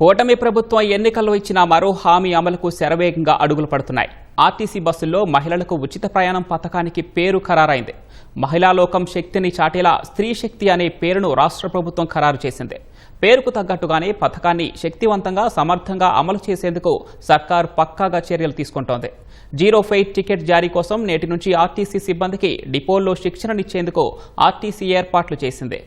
కూటమి ప్రభుత్వం ఎన్నికల్లో ఇచ్చిన మరో హామీ అమలుకు శరవేగంగా అడుగులు పడుతున్నాయి. ఆర్టీసీ బస్సుల్లో మహిళలకు ఉచిత ప్రయాణం పథకానికి పేరు ఖరారైంది. మహిళా లోకం శక్తిని చాటేలా స్త్రీ శక్తి అనే పేరును రాష్ట్ర ప్రభుత్వం ఖరారు చేసింది. పేరుకు తగ్గట్టుగానే పథకాన్ని శక్తివంతంగా సమర్థంగా అమలు చేసేందుకు సర్కార్ పక్కాగా చర్యలు తీసుకుంటోంది. జీరో ఫెయిట్ టికెట్ జారీ కోసం నేటి నుంచి ఆర్టీసీ సిబ్బందికి డిపోల్లో శిక్షణనిచ్చేందుకు ఆర్టీసీ ఏర్పాట్లు చేసింది.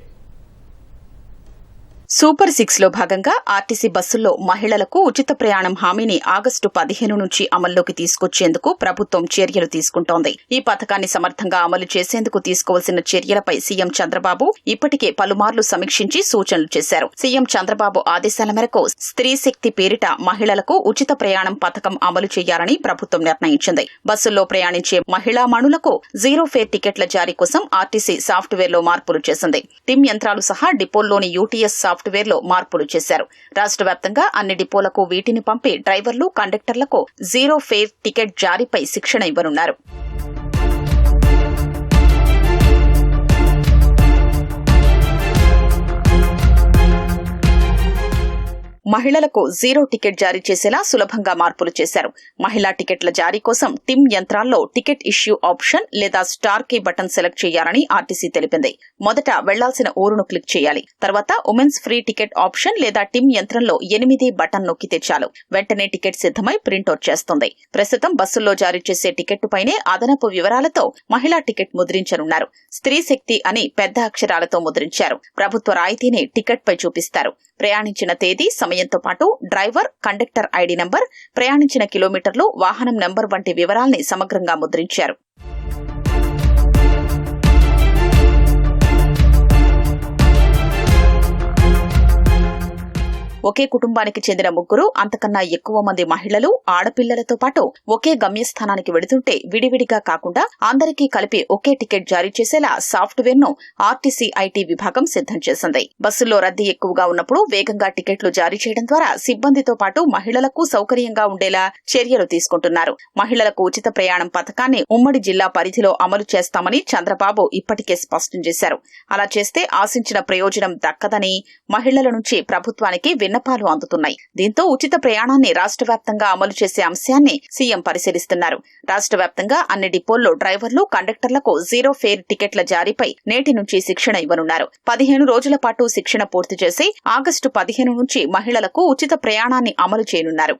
సూపర్ సిక్స్లో భాగంగా ఆర్టీసీ బస్సుల్లో మహిళలకు ఉచిత ప్రయాణం హామీని ఆగస్టు పదిహేను నుంచి అమల్లోకి తీసుకొచ్చేందుకు ప్రభుత్వం చర్యలు తీసుకుంటోంది. ఈ పథకాన్ని సమర్థంగా అమలు చేసేందుకు తీసుకోవాల్సిన చర్యలపై సీఎం చంద్రబాబు ఇప్పటికే పలుమార్లు సమీక్షించి సూచనలు చేశారు. సీఎం చంద్రబాబు ఆదేశాల మేరకు స్త్రీ శక్తి పేరిట మహిళలకు ఉచిత ప్రయాణం పథకం అమలు చేయాలని ప్రభుత్వం నిర్ణయించింది. బస్సుల్లో ప్రయాణించే మహిళా మణులకు జీరో ఫేర్ టికెట్ల జారీ కోసం ఆర్టీసీ సాఫ్ట్వేర్లో మార్పులు చేసింది. టిమ్ యంత్రాలు సహా డిపోల్లోని యూటీఎస్ సాఫ్ట్ లో మార్పులు చేశారు. రాష్ట్ర వ్యాప్తంగా అన్ని డిపోలకు వీటిని పంపి డ్రైవర్లు కండక్టర్లకు జీరో ఫేర్ టికెట్ జారీపై శిక్షణ ఇవ్వనున్నారు. మహిళలకు జీరో టికెట్ జారీ చేసేలా సులభంగా మార్పులు చేశారు. మహిళా టికెట్ల జారీ కోసం టిమ్ యంత్రాల్లో టికెట్ ఇష్యూ ఆప్షన్ లేదా స్టార్ కీ బటన్ సెలెక్ట్ చేయాలని ఆర్టీసీ తెలిపింది. మొదట వెళ్ళాల్సిన ఊరును క్లిక్ చేయాలి. తర్వాత ఉమెన్స్ ఫ్రీ టికెట్ ఆప్షన్ లేదా టిమ్ యంత్రంలో ఎనిమిది బటన్ నొక్కి తెచ్చాలు వెంటనే టికెట్ సిద్దమై ప్రింట్అవుట్ చేస్తుంది. ప్రస్తుతం బస్సుల్లో జారీ చేసే టికెట్టుపైనే అదనపు వివరాలతో మహిళా టికెట్ ముద్రించనున్నారు. స్త్రీ శక్తి అని పెద్ద అక్షరాలతో ముద్రించారు. ప్రభుత్వ రాయితీని టికెట్ పై చూపిస్తారు. ప్రయాణించిన తేదీ సమయం సమయంతో పాటు డ్రైవర్ కండక్టర్ ఐడి నంబర్ ప్రయాణించిన కిలోమీటర్లు వాహనం నంబర్ వంటి వివరాల్ని సమగ్రంగా ముద్రించారు. ఒకే కుటుంబానికి చెందిన ముగ్గురు అంతకన్నా ఎక్కువ మంది మహిళలు ఆడపిల్లలతో పాటు ఒకే గమ్యస్థానానికి వెడుతుంటే విడివిడిగా కాకుండా అందరికీ కలిపి ఒకే టికెట్ జారీ చేసేలా సాఫ్ట్వేర్ను ఆర్టీసీ ఐటీ విభాగం సిద్దం చేసింది. బస్సుల్లో రద్దీ ఎక్కువగా ఉన్నప్పుడు వేగంగా టికెట్లు జారీ చేయడం ద్వారా సిబ్బందితో పాటు మహిళలకు సౌకర్యంగా ఉండేలా చర్యలు తీసుకుంటున్నారు. మహిళలకు ఉచిత ప్రయాణం పథకాన్ని ఉమ్మడి జిల్లా పరిధిలో అమలు చేస్తామని చంద్రబాబు ఇప్పటికే స్పష్టం చేశారు. అలా చేస్తే ఆశించిన ప్రయోజనం దక్కదని మహిళల నుంచి ప్రభుత్వానికి విన్నపాలు అందుతున్నాయి. దీంతో ఉచిత ప్రయాణాన్ని రాష్ట్ర వ్యాప్తంగా అమలు చేసే అంశాన్ని సీఎం పరిశీలిస్తున్నారు. రాష్ట్ర వ్యాప్తంగా అన్ని డిపోల్లో డ్రైవర్లు కండక్టర్లకు జీరో ఫేర్ టికెట్ల జారీపై నేటి నుంచి శిక్షణ ఇవ్వనున్నారు. పదిహేను రోజుల పాటు శిక్షణ పూర్తి చేసి ఆగస్టు పదిహేను నుంచి మహిళలకు ఉచిత ప్రయాణాన్ని అమలు చేయనున్నారు.